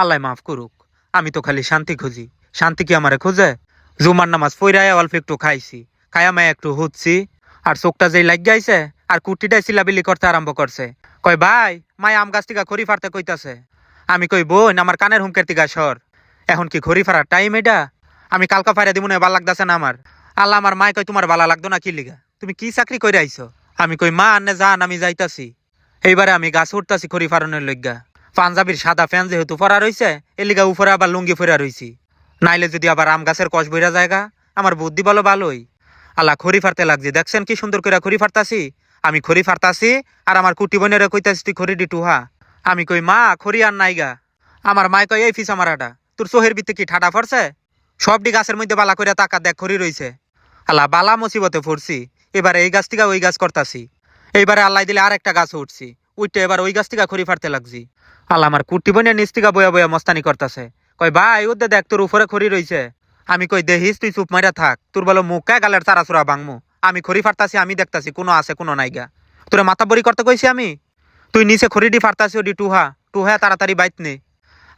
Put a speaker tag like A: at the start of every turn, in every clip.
A: আল্লাহ মাফ করুক, আমি তো খালি শান্তি খুঁজি। শান্তি কি আমারে খোঁজে? জুমার নামাজ পইরায় অল্প একটু খাইছি। খায়া মায় একটু হুচ্ছি। আর চোখটা যেই লাগ গাইছে আর কুটিটাই চিলাবিলি করতে আরম্ভ করছে। কয়, ভাই, মায় আম গাছ থেকে খড়ি ফারতে কইতাছে। আমি কই, বোন, আমার কানের হুমকের তিগা সর। এখন কি খড়ি ফারার টাইম এটা? আমি কালকা ফাইরা দিব না, ভালো লাগতাছে না আমার। আল্লাহ আমার মায় কই তোমার ভালো লাগতো না কি লিগা? তুমি কি চাকরি করে আইছো? আমি কই, মা, আন্নে যান, আমি যাইতাছি। এইবারে আমি গাছ উঠতাছি খড়ি ফারনের লইগা পাঞ্জাবির সাদা ফ্যান যেহেতু ফরা রইছে এলিগা উপরে আবার লুঙ্গি ফেরা রইছি। নাইলে যদি আবার আম গাছের কষ বইরা জায়গা আমার বুদ্ধি বলো ভালোই। আল্লাহ খড়ি ফারতে লাগছে, দেখছেন কি সুন্দর করে খড়ি ফারতাছি আমি খড়ি ফারতাছি আর আমার কুটি বোনের কইতাছি, তুই খড়ি টুহা। আমি কই, মা, খড়ি আর নাইগা। আমার মায় কয়, এই ফিস আমার তোর সোহের ভিত্তি কি ঠাডা ফরছে সবটি গাছের মধ্যে বালা করে তাকা, দেখ, খড়ি রইছে। আল্লাহ বালা মুসিবতে পড়ছি এবারে এই গাছ থেকে ওই গাছ করতাছি। এইবারে আল্লাহ দিলে আর একটা গাছ উঠছি। উঠতে এবার ওই গাছ থেকে খড়ি ফারতে লাগছি। আল্লাহ আমার কুটি বোনের নিচ থেকে বয়া বয়া মস্তানি করতাছে। কয়, ভাই ওদের দেখ, তোর উপরে খড়ি রইছে। আমি কই দেহিস তুই চুপ মাইরা থাক। তোর বলো মুখ গালের চারা চুরা ভাঙমু? আমি খড়ি ফারতাছি আমি দেখতাছি, কোনো আছে, কোনো নাইগা তোরা মাথা বড়ি করতে কইছি আমি? তুই নিচে খড়িডি ফারতাছি ওডি টুহা। টুহা তাড়াতাড়ি বাইত নে।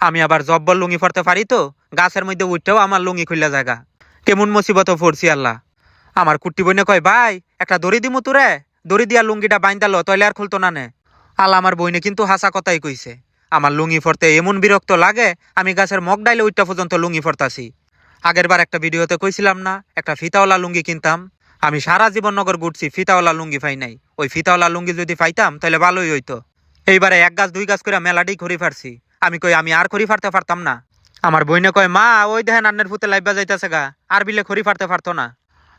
A: আমি আবার জব্বল লুঙ্গি ফরতে পারি তো? গাছের মধ্যে উঠতেও আমার লুঙ্গি খুললা জায়গা। কেমন মুসিবত পড়ছি আল্লাহ। আমার কুট্টি বইনে কয়, ভাই, একটা দড়ি দিমু তোরে? দড়ি দিয়া লুঙ্গিটা বাইন্দালো তইলে আর খুলতো না নে। আল্লাহ আমার বইনে কিন্তু হাসা কথাই কইছে, আমার লুঙ্গি ফরতে এমন বিরক্ত লাগে, আমি গাছের মগ ডাইলে উইটা পর্যন্ত লুঙ্গি ফরতাছি। আগের বার একটা ভিডিওতে কইছিলাম না, একটা ফিতাওয়ালা লুঙ্গি কিনতাম। আমি সারা জীবন নগর ঘুরছি, ফিতাওয়ালা লুঙ্গি পাই নাই। ওই ফিতাওয়ালা লুঙ্গি যদি পাইতাম তাহলে ভালোই হইতো। এইবারে এক গাছ, দুই গাছ করে মেলাটি খড়ি ফারছি আমি কই, আমি আর খড়ি ফারতে পারতাম না? আমার বইনে কয়, মা, ওই দেখেন আন্নের ফুতে লাইবা যাইতেছে গা, আর বিলে খড়ি ফারতে পারতো না।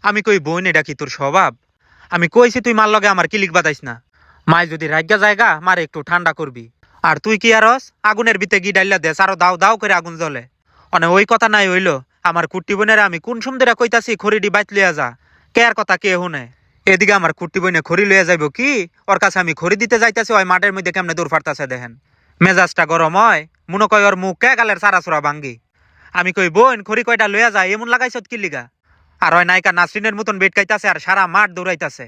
A: আমি কই বোন, এটা কি তোর স্বভাব? আমি কইছি তুই মার লগে আমার কিলিক বাতাইস না। মায় যদি রাজ্ঞা জায়গা, মারে একটু ঠান্ডা করবি। আর তুই কি আরস আগুনের ভিতরে গি ডাইলা দেস, আরও দাও দাও করে আগুন জ্বলে। অনে ওই কথা নাই হইল। আমার কুট্টি বোনের, আমি কোন সুন্দরে কইতাছি খড়িডি বাইত লিয়া যা। কে আর কথা কে শুনে এদিকে আমার কুট্টি বইনে খড়ি লইয়া যাইব কি? ওর কাছে আমি খড়ি দিতে যাইতাছি, ওই মাঠের মধ্যে কেমনে দূর ফারতাছে দেখেন। মেজাজটা গরম হয়। মনে কয় ওর মুখ কে গালের সারা সুরা ভাঙ্গি। আমি কই বোন, খড়ি কয়টা লইয়া যায় এমন লাগাইছত কি লিগা আর ওই নায়িকা নাসরিনের মতন বেট খাইতাছে আর সারা মাঠ দৌড়াইতাছে।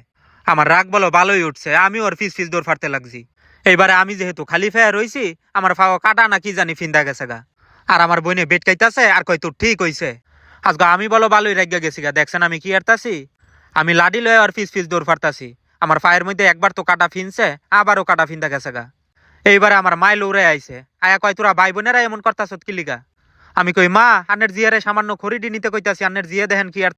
A: আমার রাগ বলো, ভালোই উঠছে আমি ওর ফিস ফিস দৌড় ফারতে লাগছি। এইবারে আমি যেহেতু খালি ফেয়া রইছি, আমার ফাও কাটা না কি জানি ফিন্দা গেছে গা। আর আমার বইনে বেট খাইতাছে, আর কই তোর ঠিক হইছে। আজকে আমি বলো, ভালোই রাগিয়া গেছি গা, দেখছেন আমি কি আরতাছি? আমি লাডি লয়ে আর ফিস ফিস দৌড় ফারতাছি আমার ফায়ের মধ্যে একবার তো কাটা ফিনছে, আবারও কাটা ফিন্দা গেছে গা। এইবারে আমার মায় লৌড়ে আইছে। আয়া কয়, তোরা ভাই বোনেরা এমন করতাছত কি লিগা? আমি কই, মা আনের জিয়ারে সামান্য খড়িডি নিতে কইতাছি, আন্নের জিয়ে দেখেন কি আর